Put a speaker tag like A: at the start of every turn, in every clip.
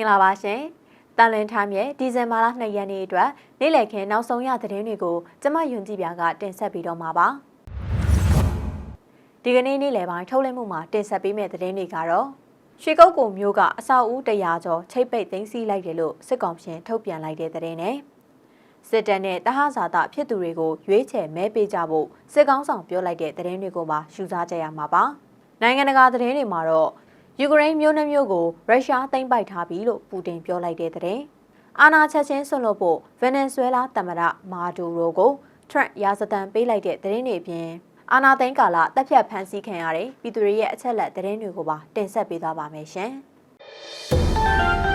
A: င်္ဂလာပါရှင်တန်လွင်ထားမြဲဒီဇင်ဘာလ2ရက်နေ့အတွက်နေ့လည်ခင်းနောက်ဆုံးရသတင်းတွေကိုကျမယွန်ကြည်ပြာကတင်ဆက်ပေးတော့မှာပါဒီကနေ့နေ့လည်ပိုင်းထုတ်လွှင့်မှုမှာတင်ဆက်ပေးမယ့်သတင်းတွေကတော့ရွှေကုတ်ကိုမျိုးကအဆောက်အဦ100ကျော်ချိတ်ပိတ်သိမ်းဆည်းလိုက်တယ်လို့စစ်ကောင်ရှင်ထုတ်ပြန်လိုက်တဲ့သတင်းနဲ့စစ်တပ်နဲ့တဟဇာတာဖြစ်သူတွေကိုရွေးချယ်မဲပေးကြဖို့စစ်ကောင်းဆောင်ပြောလိုက်တဲ့သတင်းတွေကိုပါရှုစားကြရမှာပါနိုင်ငံတကာသတင်းတွေမှာတော့ ယူကရိန်းမြို့နှမျိုးကိုရုရှားသိမ်းပိုက်ထားပြီလို့ပူတင်ပြောလိုက်တဲ့သတင်းအာဏာချက်ချင်းဆွန့်လွတ်ဖို့ဗင်နီဇွဲလားသမ္မတမာဒူရိုကိုထရန့်ရာဇသံပေးလိုက်တဲ့သတင်းတွေအပြင်အာနာသိန်းကာလတက်ဖြတ်ဖမ်းဆီးခံရတဲ့ပြည်သူတွေရဲ့အချက်လက်သတင်းတွေကိုပါတင်ဆက်ပေးသွားပါမယ်ရှင်။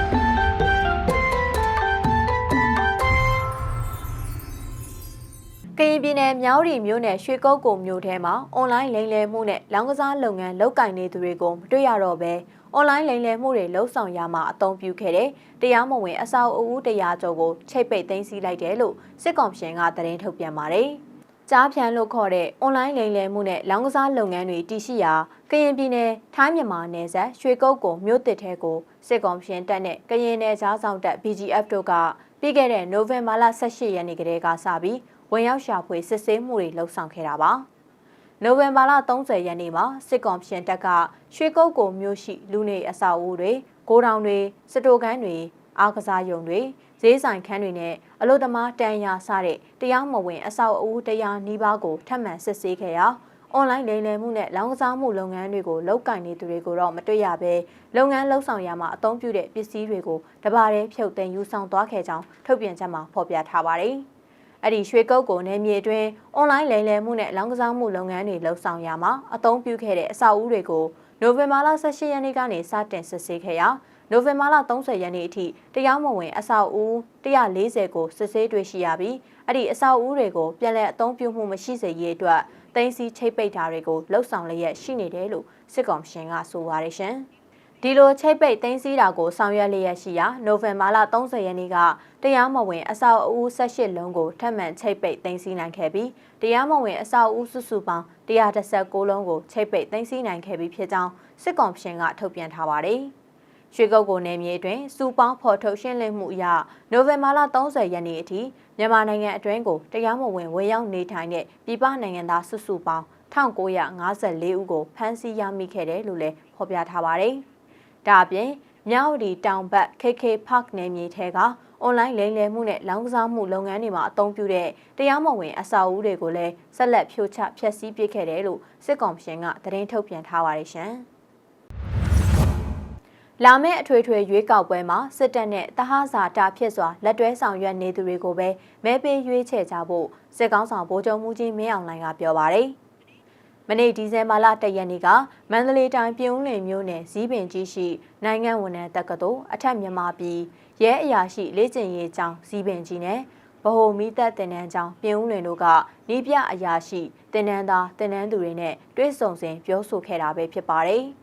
A: ရင်ပြည်နယ်မြောက်ရီမြို့နယ်ရွှေကုတ်ကုံမြို့ထဲမှာအွန်လိုင်းလိမ်လည်မှုနဲ့လောင်းကစားလုပ်ငန်းလုပ်ကင်နေသူတွေကိုမတွေ့ရတော့ဘဲအွန်လိုင်းလိမ်လည်မှုတွေလှုပ်ဆောင်ရမှာအသုံးပြုခဲ့တဲ့တရားမဝင်အဆောက်အဦတရားကျော်ကိုချိတ်ပိတ်သိမ်းဆည်းလိုက်တယ်လို့စစ်ကောင်ရှင်ကသတင်းထုတ်ပြန်ပါတယ်။ကြားဖြန်လို့ခေါ်တဲ့အွန်လိုင်းလိမ်လည်မှုနဲ့လောင်းကစားလုပ်ငန်းတွေတည်ရှိရာကရင်ပြည်နယ်ထိုင်းမြန်မာနယ်စပ်ရွှေကုတ်ကိုမြို့တစ်ထဲကိုစစ်ကောင်ရှင်တပ်နဲ့ကရင်နယ်ကြားဆောင်တပ် BGF တို့ကပြီးခဲ့တဲ့နိုဝင်ဘာလ18ရက်နေ့ကတည်းကစပြီး ဝင်ရောက်ရှာဖွေစစ်ဆေးမှုတွေလှုပ်ဆောင်ခဲ့တာပါ။နိုဝင်ဘာလ30ရက်နေ့မှာစစ်ကောင်ရှင်တပ်ကရွှေကုတ်ကိုမြို့ရှိလူနေအဆောက်အဦတွေ၊ဂိုးတောင်တွေ၊စတိုခန်းတွေအားကစားရုံတွေဈေးဆိုင်ခန်းတွေနဲ့အလို့သမားတန်ရာစတဲ့တရားမဝင် အဆောက်အဦတရားနှီးပါးကိုထပ်မံစစ်ဆေးခဲ့ရာအွန်လိုင်းလိမ်လည်မှုနဲ့လောင်းကစားမှုလုပ်ငန်းတွေကိုလောက်ကင်နေသူတွေကိုတော့မတွေ့ရဘဲလုပ်ငန်းလှုပ်ဆောင်ရမှာအသုံးပြုတဲ့ပစ္စည်းတွေကိုတပါးတည်းဖြုတ်သိမ်းယူဆောင်သွားခဲ့ကြောင်းထုတ်ပြန်ချက်မှာဖော်ပြထားပါတယ်။ အဲ့ဒီရွှေကုတ်ကိုနေမြေအတွင်းအွန်လိုင်းလိမ်လည်မှုနဲ့လောင်းကစားမှုလုပ်ငန်းတွေလှုပ်ဆောင်ရမှာအသုံးပြုခဲ့တဲ့အဆောက်အဦတွေကိုနိုဝင်ဘာလ18ရက်နေ့ကနေစတင်စစ်ဆေးခဲ့ရာနိုဝင်ဘာလ30ရက်နေ့အထိတရားမဝင်အဆောက်အဦ140ကိုစစ်ဆေးတွေ့ရှိရပြီးအဲ့ဒီအဆောက်အဦတွေကိုပြန်လည်အသုံးပြုမှုမရှိစေရေးအတွက်တင်းစီချိတ်ပိတ်တာတွေကိုလှုပ်ဆောင်လျက်ရှိနေတယ်လို့စစ်ကောင်ရှင်ကဆိုပါတယ်ရှင်။ဒီလိုချိတ်ပိတ်တင်းစီတာကိုဆောင်ရွက်လျက်ရှိရာနိုဝင်ဘာလ30ရက်နေ့က တရားမဝင်အဆောက်အဦ18လုံးကိုထပ်မံချိတ်ပိတ်တင်းစီနိုင်ခဲ့ပြီးတရားမဝင်အဆောက်အဦစုစုပေါင်း116လုံးကိုချိတ်ပိတ်တင်းစီနိုင်ခဲ့ပြီးဖြစ်ကြောင်းစစ်ကောင်ရှင်ကထုတ်ပြန်ထားပါတယ်။ရွှေကုတ်ကိုနယ်မြေအတွင်းစူပေါင်းဖော်ထုတ်ရှင်းလင်းမှုအရနိုဝင်ဘာလ30ရက်နေ့အထိမြန်မာနိုင်ငံအတွင်းကိုတရားမဝင်ဝင်ရောက်နေထိုင်တဲ့ပြည်ပနိုင်ငံသားစုစုပေါင်း1954ဦးကိုဖမ်းဆီးရမိခဲ့တယ်လို့လည်းဖော်ပြထားပါတယ်။ဒါအပြင်မြောက်ဒီတောင်ဘက် KK Park နယ်မြေထဲက အွန်လိုင်းလိမ်လည်မှုနဲ့လောင်းကစားမှုလုပ်ငန်းတွေမှာအသုံးပြုတဲ့တရားမဝင်အစာအုပ်တွေကိုလည်းဆက်လက်ဖြိုချဖျက်ဆီးပစ်ခဲ့တယ်လို့စစ်ကောင်ရှင်ကသတင်းထုတ်ပြန်ထားပါတယ်ရှင်။လာမယ့်အထွေထွေရွေးကောက်ပွဲမှာစစ်တပ်နဲ့တဟဇာတာဖြစ်စွာလက်တွဲဆောင်ရွက်နေသူတွေကိုပဲမဲပေးရွေးချယ်ကြဖို့စစ်ကောင်းဆောင်ဗိုလ်ချုပ်မှုကြီးမင်းအောင်လှိုင်ကပြောပါရယ် မနေ့ဒီဇင်ဘာလ၁ရက်နေ့ကမန္တလေးတိုင်းပြည်ဦးလွင်မြို့နယ်ဇီးပင်ကြီးရှိနိုင်ငံဝန်ထမ်းတက္ကသိုလ်အထက်မြန်မာပြည်ရဲအရာရှိလေ့ကျင့်ရေးကျောင်းဇီးပင်ကြီးနဲ့ဗဟိုမိသက်တင်နန်းကျောင်းပြည်ဦးလွင်တို့ကဤပြအရာရှိတင်နန်းသားတင်နန်းသူတွေနဲ့တွဲဆုံစဉ်ပြောဆိုခဲ့တာပဲဖြစ်ပါတယ်။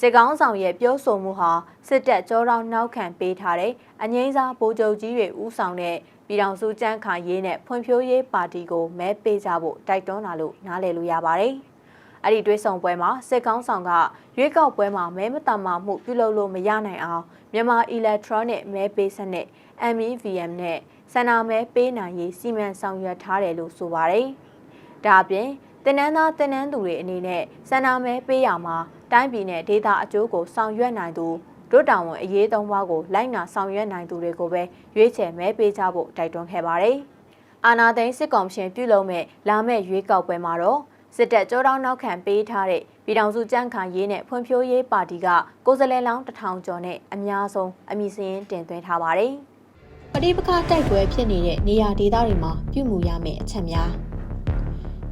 A: စစ်ကောင်းဆောင်ရဲ့ပြောဆိုမှုဟာစစ်တပ်ကြောတောင်နောက်ခံပေးထားတဲ့အငိမ့်စားဗိုလ်ချုပ်ကြီးတွေဦးဆောင်တဲ့ပြည်ထောင်စုကြမ်းခါရေးနဲ့ဖွံ့ဖြိုးရေးပါတီကိုမဲပေးကြဖို့တိုက်တွန်းလာလို့နားလည်လို့ရပါတယ်။အဲ့ဒီတွဲဆောင်ပွဲမှာစစ်ကောင်းဆောင်ကရွေးကောက်ပွဲမှာမဲမတမာမှုပြုလုပ်လို့မရနိုင်အောင်မြန်မာ electronic မဲပေးစနစ် MEVM နဲ့စန္ဒမဲပေးနိုင်ရေးစီမံဆောင်ရွက်ထားတယ်လို့ဆိုပါတယ်။ဒါအပြင်တင်နန်းသားတင်နန်းသူတွေအနေနဲ့စန္ဒမဲပေးရမှာ တိုင်းပြည်နဲ့ဒေသအကျိုးကိုဆောင်ရွက်နိုင်သူတို့တောင်ဝန်အရေးသုံးပါးကိုလိုက်နာဆောင်ရွက်နိုင်သူတွေကိုပဲရွေးချယ်မဲပေးကြဖို့တိုက်တွန်းခဲ့ပါတယ်။အာနာသိန်းစစ်ကောင်ရှင်ပြုလုပ်မဲ့လာမဲ့ရွေးကောက်ပွဲမှာတော့စစ်တပ်ကြောတောင်းနောက်ခံပေးထားတဲ့ပြည်ထောင်စုကြန့်ခိုင်ရေးနဲ့ဖွံ့ဖြိုးရေးပါတီကကိုယ်စားလှယ်လောင်းတထောင်ကျော်နဲ့အများဆုံးအမည်စရင်းတင်သွင်းထားပါတယ်။ပဋိပက္ခတိုက်ပွဲဖြစ်နေတဲ့နေရာဒေသတွေမှာပြုမှုရမယ့်အချက်များ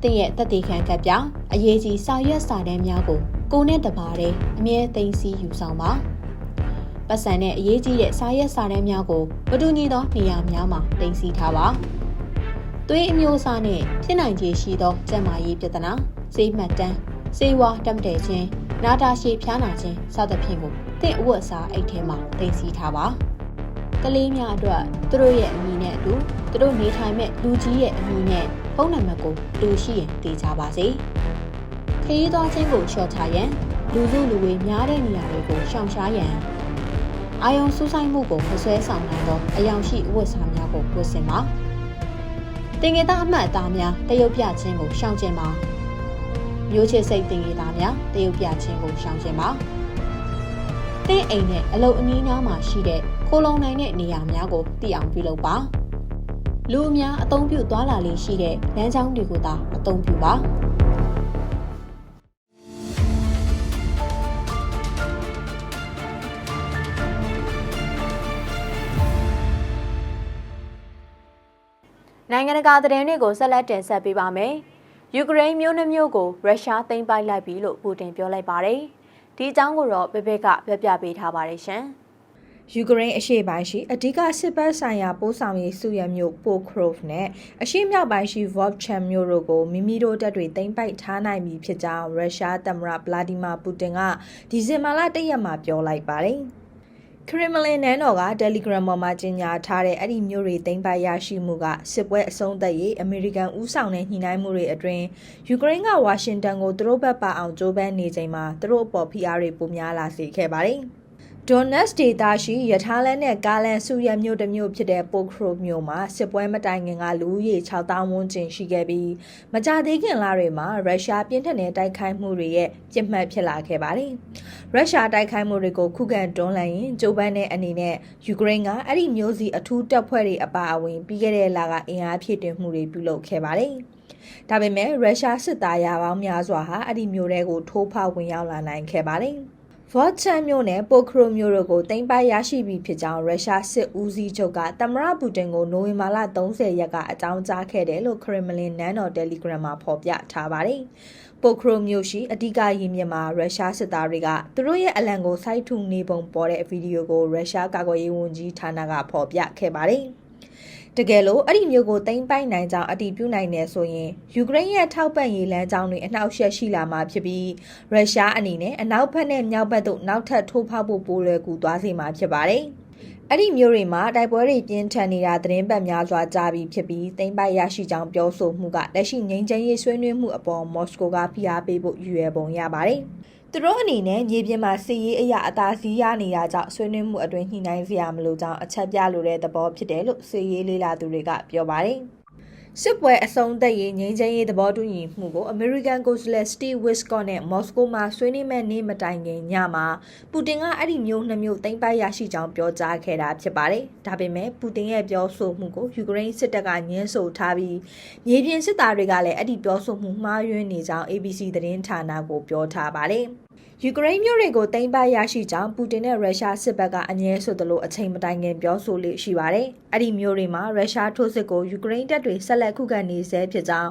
A: တင့်ရဲ့တက်တေခံကပ်ပြအရေးကြီးစာရွက်စာတမ်းများကို ကိုနဲ့တပါးတဲ့အမြဲသိမ်းဆည်းယူဆောင်ပါပတ်စံနဲ့အရေးကြီးတဲ့စာရွက်စာတမ်းများကိုမတူညီသောနေရာများမှာတင်စီထားပါသွေးအမျိုးအစားနဲ့ဖြစ်နိုင်ခြေရှိသောကျန်းမာရေးပြဿနာဆေးမှတ်တမ်းဆေးဝါးတက်တဲ့ခြင်းနာတာရှည်ဖျားနာခြင်းစသဖြင့်ကိုတင့်အဝတ်အစားအိတ်ထဲမှာတင်စီထားပါကလေးများအတွက်သူတို့ရဲ့အမည်နဲ့အတူသူတို့နေထိုင်မဲ့လူကြီးရဲ့အမည်နဲ့ဖုန်းနံပါတ်ကိုတူရှိရင်တည်ကြပါစေ။ ခရီးသွားခြင်းကိုလျှော့ချရန်လူစုလူဝေးများတဲ့နေရာတွေကိုရှောင်ရှားရန်အာယုံစူးဆိုင်မှုကိုမဆွဲဆောင်နိုင်သောအယောင်ရှိအဝတ်စားများကိုဝတ်ဆင်ပါတင်ငယ်သားအမှတ်အသားများတရုတ်ပြခြင်းကိုရှောင်ကျဉ်ပါမျိုးချစ်စိတ်တင်ငယ်သားများတရုတ်ပြခြင်းကိုရှောင်ကျဉ်ပါတင်းအိမ်နဲ့အလုပ်အနည်းနားမှာရှိတဲ့ခိုးလုံနိုင်တဲ့နေရာများကိုသိအောင်ပြုလုပ်ပါလူအများအသုံးပြုသွားလာလေးရှိတဲ့လမ်းကြောင်းတွေကိုသာအသုံးပြုပါ နိုင်ငံတကာသတင်းတွေကိုဆက်လက်တင်ဆက်ပေးပါမယ်။ယူကရိန်းမြို့နှမျိုးကိုရုရှားသိမ်းပိုက်လိုက်ပြီလို့ပူတင်ပြောလိုက်ပါတယ်။ဒီအကြောင်းကိုတော့ဘက်ဘက်ကပြပြပေးထားပါတယ်ရှင်။
B: ယူကရိန်းအရှေ့ပိုင်းရှိအဓိကစစ်ပတ်ဆိုင်ရာပို့ဆောင်ရေးစုရမြို့ပိုခရိုဖ်နဲ့အရှေ့မြောက်ပိုင်းရှိဗော့ချန်မြို့တို့ကိုမိမိတို့တပ်တွေသိမ်းပိုက်ထားနိုင်ပြီဖြစ်ကြောင်းရုရှားသမ္မတဗလာဒီမာပူတင်ကဒီဇင်ဘာလ၁ရက်မှာပြောလိုက်ပါတယ်။ ခရမလင်နန်းတော်က Telegram ပေါ်မှာကြေညာထားတဲ့အဲ့ဒီမျိုးတွေသိမ်းပိုက်ရရှိမှုကစစ်ပွဲအဆုံးသတ်ရေးအမေရိကန်ဦးဆောင်တဲ့ညှိနှိုင်းမှုတွေအတွင်းယူကရိန်းကဝါရှင်တန်ကိုသူတို့ဘက်ပါအောင်ကြိုးပမ်းနေချိန်မှာသူတို့အပေါ်ဖိအားတွေပိုများလာစေခဲ့ပါတယ်။ Donetsk ဒေသရှိရထားလမ်းနဲ့ကားလမ်းစုရမြို့တစ်မြို့ဖြစ်တဲ့ပိုခရိုမြို့မှာစစ်ပွဲမတိုင်ခင်ကလူဦးရေ6000ဝန်းကျင်ရှိခဲ့ပြီးမကြသေးခင်လတွေမှာရုရှားပြင်းထန်တဲ့တိုက်ခိုက်မှုတွေရဲ့ပြစ်မှတ်ဖြစ်လာခဲ့ပါတယ်။ရုရှားတိုက်ခိုက်မှုတွေကိုခုခံတွန်းလှန်ရင်ဂျိုးပန်းတဲ့အနေနဲ့ယူကရိန်းကအဲ့ဒီမျိုးစီအထူးတပ်ဖွဲ့တွေအပါအဝင်ပြီးခဲ့တဲ့လကအင်အားဖြည့်တင်မှုတွေပြုလုပ်ခဲ့ပါတယ်။ဒါပေမဲ့ရုရှားစစ်သားရာပေါင်းများစွာဟာအဲ့ဒီမျိုးတွေကိုထိုးဖောက်ဝင်ရောက်လာနိုင်ခဲ့ပါတယ်။ ဗော့ချန်မြို့နယ်ပိုခရိုမြို့တို့ကိုတင်ပိုက်ရရှိပြီဖြစ်ကြောင်းရုရှားစစ်ဦးစီးချုပ်ကသမ္မတပူတင်ကိုနိုဝင်ဘာလ30ရက်ကအကြောင်းကြားခဲ့တယ်လို့ခရမလင်နန်းတော်တယ်လီဂရမ်မှာဖော်ပြထားပါတယ်။ပိုခရိုမြို့ရှိအဓိကရင်းမြစ်မှာရုရှားစစ်သားတွေကသူတို့ရဲ့အလံကိုစိုက်ထုနေပုံပေါ်တဲ့ဗီဒီယိုကိုရုရှားကာကွယ်ရေးဝန်ကြီးဌာနကဖော်ပြခဲ့ပါတယ်။ တကယ်လို့အဲ့ဒီမျိုးကိုသိမ်းပိုက်နိုင်ကြောင်းအတည်ပြုနိုင်တယ်ဆိုရင်ယူကရိန်းရဲ့ထောက်ပံ့ရေးလမ်းကြောင်းတွေအနှောက်အယှက်ရှိလာမှာဖြစ်ပြီးရုရှားအနေနဲ့အနောက်ဘက်နဲ့မြောက်ဘက်သို့နောက်ထပ်ထိုးဖောက်ဖို့ပိုလွယ်ကူသွားစေမှာဖြစ်ပါတယ်။အဲ့ဒီမျိုးတွေမှာတိုက်ပွဲတွေပြင်းထန်နေတာသတင်းပတ်များစွာကြားပြီးဖြစ်ပြီးသိမ်းပိုက်ရရှိကြောင်းပြောဆိုမှုကလက်ရှိငြိမ်းချမ်းရေးဆွေးနွေးမှုအပေါ်မော်စကိုကဖိအားပေးဖို့ရည်ရွယ်ပုံရပါတယ်။ သူတို့အနေနဲ့မြေပြင်မှာစီရေးအရာအသာစီးရနေတာကြောင့်ဆွေးနွေးမှုအတွင်းညှိနှိုင်းစရာမလိုကြောင်းအချက်ပြလိုတဲ့သဘောဖြစ်တယ်လို့စီရေးလေးလာသူတွေကပြောပါတယ်။စစ်ပွဲအဆုံးသတ်ရေးငြိမ်းချမ်းရေးသဘောတူညီမှုကိုအမေရိကန်ကိုယ်စားလှယ်စတီဝစ်ကော့နဲ့မော်စကိုမှာဆွေးနွေးမဲ့နေ့မတိုင်ခင်ညမှာပူတင်ကအဲ့ဒီမျိုးနှမျိုးသိမ်းပိုက်ရရှိကြောင်းပြောကြားခဲ့တာဖြစ်ပါတယ်။ဒါပေမဲ့ပူတင်ရဲ့ပြောဆိုမှုကိုယူကရိန်းစစ်တပ်ကညှင်းဆိုထားပြီးမြေပြင်စစ်သားတွေကလည်းအဲ့ဒီပြောဆိုမှုမှားယွင်းနေကြောင်း ABC သတင်းဌာနကိုပြောထားပါတယ်။ ယူကရိန်းမြို့တွေကိုသိမ်းပိုက်ရရှိကြောင်းပူတင်နဲ့ရုရှားစစ်ဘက်ကအငြင်းဆိုသလိုအချိန်မတိုင်ခင်ပြောဆိုလေရှိပါတယ်။အဲ့ဒီမြို့တွေမှာရုရှားထိုးစစ်ကိုယူကရိန်းတပ်တွေဆက်လက်ခုခံနေဆဲဖြစ်ကြောင်း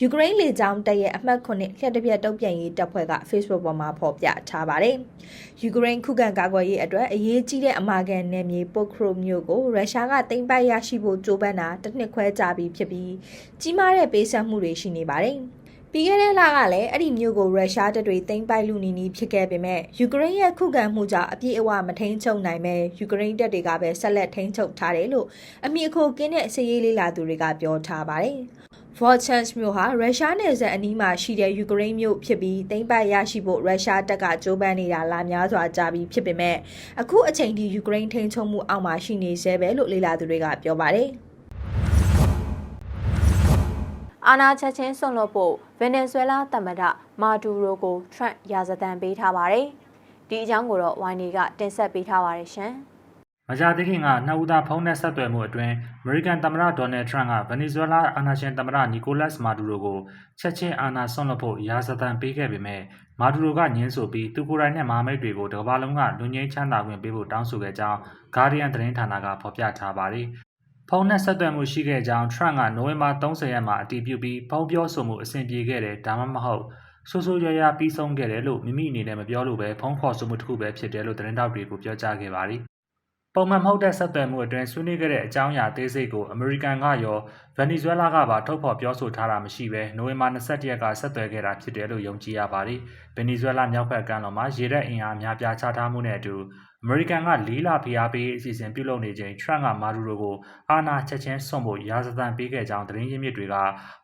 B: ယူကရိန်းလေကြောင်းတပ်ရဲ့အမှတ်9လျှက်တစ်ပြက်တုံ့ပြန်ရေးတပ်ဖွဲ့က Facebook ပေါ်မှာဖော်ပြထားပါတယ်။ယူကရိန်းခုခံကာကွယ်ရေးအတွက်အရေးကြီးတဲ့အမာကန်နယ်မြေပိုခရိုမြို့ကိုရုရှားကသိမ်းပိုက်ရရှိဖို့ကြိုးပမ်းတာတစ်နှစ်ခွဲကြာပြီဖြစ်ပြီးကြီးမားတဲ့ပေးဆပ်မှုတွေရှိနေပါတယ်။ ပြီးခဲ့တဲ့လကလည်းအဲ့ဒီမြို့ကိုရုရှားတပ်တွေသိမ်းပိုက်လူနီနီဖြစ်ခဲ့ပေမဲ့ယူကရိန်းရဲ့ခုခံမှုကြောင့်အပြည့်အဝမထိန်ချုပ်နိုင်မဲ့ယူကရိန်းတပ်တွေကပဲဆက်လက်ထိန်ချုပ်ထားတယ်လို့အမိအခိုကင်းတဲ့စစ်ရေးလေးလာသူတွေကပြောထားပါတယ်။ Volchans မြို့ဟာရုရှားနယ်စပ်အနီးမှာရှိတဲ့ယူကရိန်းမြို့ဖြစ်ပြီးသိမ်းပိုက်ရရှိဖို့ရုရှားတပ်ကကြိုးပမ်းနေတာလာများစွာကြာပြီးဖြစ်ပေမဲ့အခုအချိန်ထိယူကရိန်းထိန်းချုပ်မှုအောက်မှာရှိနေဆဲပဲလို့လေလာသူတွေကပြောပါတယ်။
A: အာဏာချက်ချင်းဆွန့်လွတ်ဖို့ဗင်နီဇွဲလားသမ္မတမာဒူရိုကိုထရန့်ရာဇသံပေးထားပါတယ်။ဒီအကြောင်းကိုတော့ဝိုင်းနေကတင်ဆက်ပေးထားပါတယ်ရှင်။
C: မကြာသေးခင်ကနှစ်ဦးသားဖုန်းနဲ့ဆက်သွယ်မှုအတွင်းအမေရိကန်သမ္မတဒေါ်နယ်ထရန့်ကဗင်နီဇွဲလားအာဏာရှင်သမ္မတနီကိုလတ်မာဒူရိုကိုချက်ချင်းအာဏာဆွန့်လွတ်ဖို့ရာဇသံပေးခဲ့ပေမဲ့မာဒူရိုကညင်းဆိုပြီးသူကိုယ်တိုင်နဲ့မဟာမိတ်တွေကိုတကမ္ဘာလုံးကလူငင်းချမ်းသာခွင့်ပေးဖို့တောင်းဆိုခဲ့ကြောင်း Guardian သတင်းဌာနကဖော်ပြထားပါတယ်။ ဖုန်းနဲ့ဆက်သွယ်မှုရှိခဲ့ကြောင်း Trump ကနိုဝင်ဘာ30ရက်မှာအတည်ပြုပြီးဖုန်းပြောဆိုမှုအဆင်ပြေခဲ့တယ်ဒါမှမဟုတ်ဆိုးဆိုးရွားရွားပြီးဆုံးခဲ့တယ်လို့မိမိအနေနဲ့မပြောလို့ပဲဖုန်းခေါ်ဆိုမှုတစ်ခုပဲဖြစ်တယ်လို့သတင်းတောက်တွေကိုပြောကြားခဲ့ပါတယ်။ပုံမှန်မဟုတ်တဲ့ဆက်သွယ်မှုအတွင်းဆွေးနွေးခဲ့တဲ့အကြောင်းအရာသေးစိတ်ကိုအမေရိကန်ကရောဗန်နီဇွဲလားကပါထုတ်ဖော်ပြောဆိုထားတာမရှိဘဲနိုဝင်ဘာ21ရက်ကဆက်သွယ်ခဲ့တာဖြစ်တယ်လို့ယုံကြည်ရပါတယ်။ဗန်နီဇွဲလားမြောက်ဘက်ကမ်းလွန်မှာရေတပ်အင်အားများပြားချထားမှုနဲ့အတူ အမေရိကန်က၄လဖိအားပေးအစီအစဉ်ပြုလုပ်နေချိန်ထရန့်ကမာဒူရိုကိုအာဏာချက်ချင်းဆွန့်ဖို့ရာဇသံပေးခဲ့ကြောင်းသတင်းရင်းမြစ်တွေက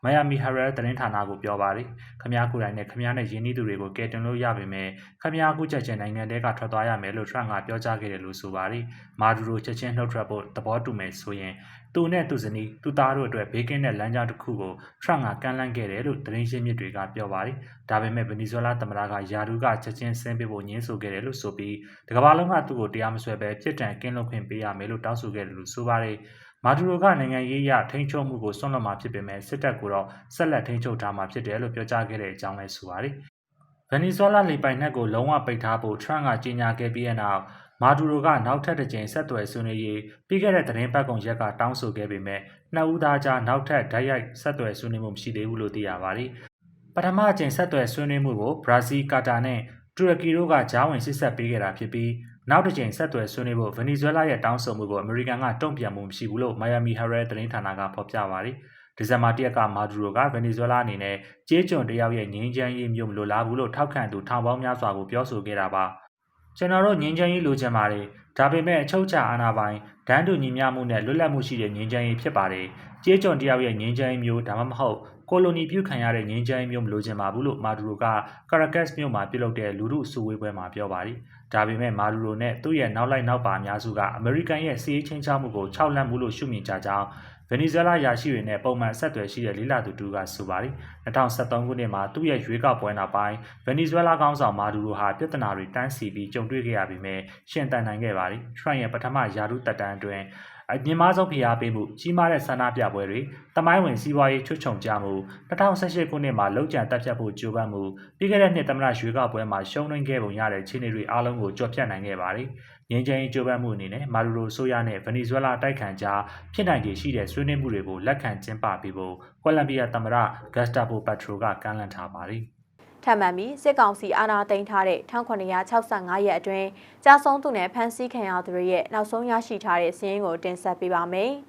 C: မိုင်ယာမီဟရဲသတင်းဌာနကိုပြောပါတယ်။ခမားကိုယ်တိုင်နဲ့ခမားနဲ့ရင်းနှီးသူတွေကိုကယ်တင်လို့ရပေမဲ့ခမားကူချက်ချင်းနိုင်ငံတဲကထွက်သွားရမယ်လို့ထရန့်ကပြောကြားခဲ့တယ်လို့ဆိုပါတယ်။မာဒူရိုချက်ချင်းနှုတ်ထွက်ဖို့သဘောတူမယ်ဆိုရင်သူနဲ့သူဇနီးသူသားတို့အတွက်ဘေးကင်းတဲ့လမ်းကြောင်းတစ်ခုကိုထရန့်ကကမ်းလှမ်းခဲ့တယ်လို့သတင်းရင်းမြစ်တွေကပြောပါတယ်။ဒါပေမဲ့ဗနီဇွဲလားသမ္မတကယာဒူကချက်ချင်းဆင်းပေးဖို့ညှင်းဆိုခဲ့တယ်လို့ဆိုပြီးဒီကမ္ဘာလုံးကသူ့ကိုတရားမစွဲဘဲပြစ်ဒဏ်ကင်းလွတ်ခွင့်ပေးရမယ်လို့တောင်းဆိုခဲ့တယ်လို့ဆိုပါတယ်။မာဒူရိုကနိုင်ငံရေးအရထိန်းချုပ်မှုကိုဆွန့်လွတ်မှာဖြစ်ပေမဲ့စစ်တပ်ကတော့ဆက်လက်ထိန်းချုပ်ထားမှာဖြစ်တယ်လို့ပြောကြားခဲ့တဲ့အကြောင်းလည်းဆိုပါတယ်။ဗနီဇွဲလားလေပိုင်နက်ကိုလုံးဝပိတ်ထားဖို့ထရန့်ကကြေညာခဲ့ပြီးတဲ့နောက်မာဒူရိုကနောက်ထပ်တစ်ကြိမ်ဆက်သွယ်ဆွေးနွေးရေးပြီးခဲ့တဲ့သတင်းပတ်ကုန်ရက်ကတောင်းဆိုခဲ့ပေမဲ့နှစ်ဦးသားကြားနောက်ထပ်ဓာတ်ရိုက်ဆက်သွယ်ဆွေးနွေးမှုမရှိသေးဘူးလို့သိရပါတယ်။ပထမအကြိမ်ဆက်သွယ်ဆွေးနွေးမှုကိုဘရာဇီးကာတာနဲ့တူရကီတို့ကကြားဝင်စစ်ဆက်ပေးခဲ့တာဖြစ်ပြီး နောက်တစ်ကြိမ်ဆက်သွယ်ဆွေးနွေးဖို့ဗနီဇွဲလားရဲ့တောင်းဆိုမှုကိုအမေရိကန်ကတုံ့ပြန်မှုမရှိဘူးလို့မိုင်ယာမီဟရက်သတင်းဌာနကဖော်ပြပါတယ်။ဒီဇင်ဘာ၁ရက်ကမာဒူရိုကဗနီဇွဲလားအနေနဲ့ကြေးကျွန်တယောက်ရဲ့ငြိမ်းချမ်းရေးမျိုးမလိုလားဘူးလို့ထောက်ခံသူထောင်ပေါင်းများစွာကိုပြောဆိုခဲ့တာပါ။ကျွန်တော်တို့ငြိမ်းချမ်းရေးလိုချင်ပါတယ်။ဒါပေမဲ့အချုပ်ချာအာဏာပိုင်ဒန်းတူညီမျှမှုနဲ့လွတ်လပ်မှုရှိတဲ့ငြိမ်းချမ်းရေးဖြစ်ပါတယ်။ကြေးကျွန်တယောက်ရဲ့ငြိမ်းချမ်းရေးမျိုးဒါမှမဟုတ် ကိုလိုနီပြုခံရတဲ့ငြိမ်းချမ်းရေးမျိုးမလိုချင်ပါဘူးလို့မာဒူရိုကကာရာကတ်စ်မြို့မှာပြုလုပ်တဲ့လူထုစုဝေးပွဲမှာပြောပါတယ်။ဒါပေမဲ့မာဒူရိုနဲ့သူ့ရဲ့နောက်လိုက်နောက်ပါအများစုကအမေရိကန်ရဲ့စီးရေးချင်းချောက်မှုကိုခြောက်လန့်မှုလို့ရှုမြင်ကြကြောင်းဗနီဇွဲလားယာရှိတွေနဲ့ပုံမှန်ဆက်သွယ်ရှိတဲ့လေးလာသူတူကဆိုပါတယ်။2023ခုနှစ်မှာသူ့ရဲ့ရွေးကောက်ပွဲနောက်ပိုင်းဗနီဇွဲလားကောင်းဆောင်မာဒူရိုဟာပြဿနာတွေတန်းစီပြီးကြုံတွေ့ခဲ့ရပြီးမြဲရှင်တန်နိုင်ခဲ့ပါတယ်။ထရန့်ရဲ့ပထမယာရုတက်တန်းအတွင်း အမြင့်မားဆုံးဖိအားပေးမှုကြီးမားတဲ့ဆန္ဒပြပွဲတွေတမိုင်းဝင်စီးပွားရေးချွတ်ချုံကြမှု2018ခုနှစ်မှာလောက်ကျန်တက်ဖြတ်ဖို့ကြိုးပမ်းမှုပြီးခဲ့တဲ့နှစ်သမ္မတရွေးကောက်ပွဲမှာရှုံးနိမ့်ခဲ့ပုံရတဲ့ခြေအနေတွေအားလုံးကိုကြော်ဖြတ်နိုင်ခဲ့ပါတယ်။ငြိမ်းချမ်းရေးကြိုးပမ်းမှုအနေနဲ့မာဒူရိုဆိုယာနဲ့ဗနီဇွဲလားတိုက်ခိုက်ကြားဖြစ်နိုင်ခြေရှိတဲ့ဆွေးနွေးမှုတွေကိုလက်ခံကျင်းပပေးဖို့ကွာလမ်ဘီယာသမ္မတဂတ်စတာပိုပက်ထရိုကကမ်းလှမ်းထားပါတယ်။
A: ထပ်မံပြီးစစ်ကောင်စီအာဏာသိမ်းထားတဲ့1965ရက်အတွင်းကြာဆုံးသူနဲ့ဖမ်းဆီးခံရသူတွေရဲ့နောက်ဆုံးရရှိထားတဲ့စာရင်းကိုတင်ဆက်ပေးပါမယ်။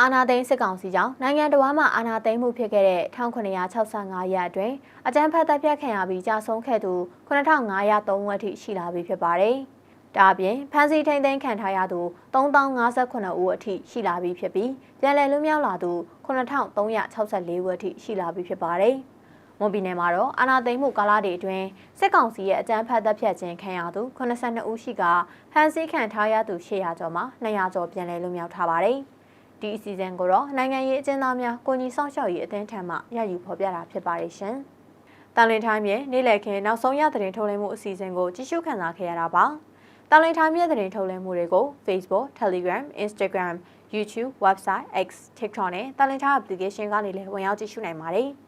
A: အာဏာသိမ်းစစ်ကောင်စီကြောင့်နိုင်ငံတော်မှာအာဏာသိမ်းမှုဖြစ်ခဲ့တဲ့1965ရက်အတွင်းအကြမ်းဖက်တပ်ဖြတ်ခံရပြီးကြာဆုံးခဲ့သူ9503ဦးအထိရှိလာပြီဖြစ်ပါတယ်။ဒါအပြင်ဖမ်းဆီးထိန်းသိမ်းခံထားရသူ3059ဦးအထိရှိလာပြီဖြစ်ပြီးပြန်လည်လွတ်မြောက်လာသူ9364ဦးအထိရှိလာပြီဖြစ်ပါတယ်။ မွန်ပြည်နယ်မှာတော့အာနာသိမ်းမှုကာလတွေအတွင်းစစ်ကောင်စီရဲ့အကြမ်းဖက်တပ်ဖြတ်ခြင်းခံရသူ82ဦးရှိကဖမ်းဆီးခံထားရသူ800ကျော်မှာ200ကျော်ပြန်လည်လွတ်မြောက်ထားပါတယ်။ဒီအစီအစဉ်ကိုတော့နိုင်ငံရေးအကျဉ်းသားများကိုကြီးဆောင်ရှောက်ရေးအသင်းထံမှရယူဖော်ပြတာဖြစ်ပါတယ်ရှင်။တန်လင်ထိုင်းရဲ့နေ့လည်ခင်းနောက်ဆုံးရသတင်းထုတ်လွှင့်မှုအစီအစဉ်ကိုကြည့်ရှုခံစားခဲ့ရတာပါ။တန်လင်ထိုင်းရဲ့သတင်းထုတ်လွှင့်မှုတွေကို Facebook, Telegram, Instagram, YouTube, Website, X, TikTok နဲ့တန်လင်ထိုင်း application ကနေလည်းဝင်ရောက်ကြည့်ရှုနိုင်ပါတယ်။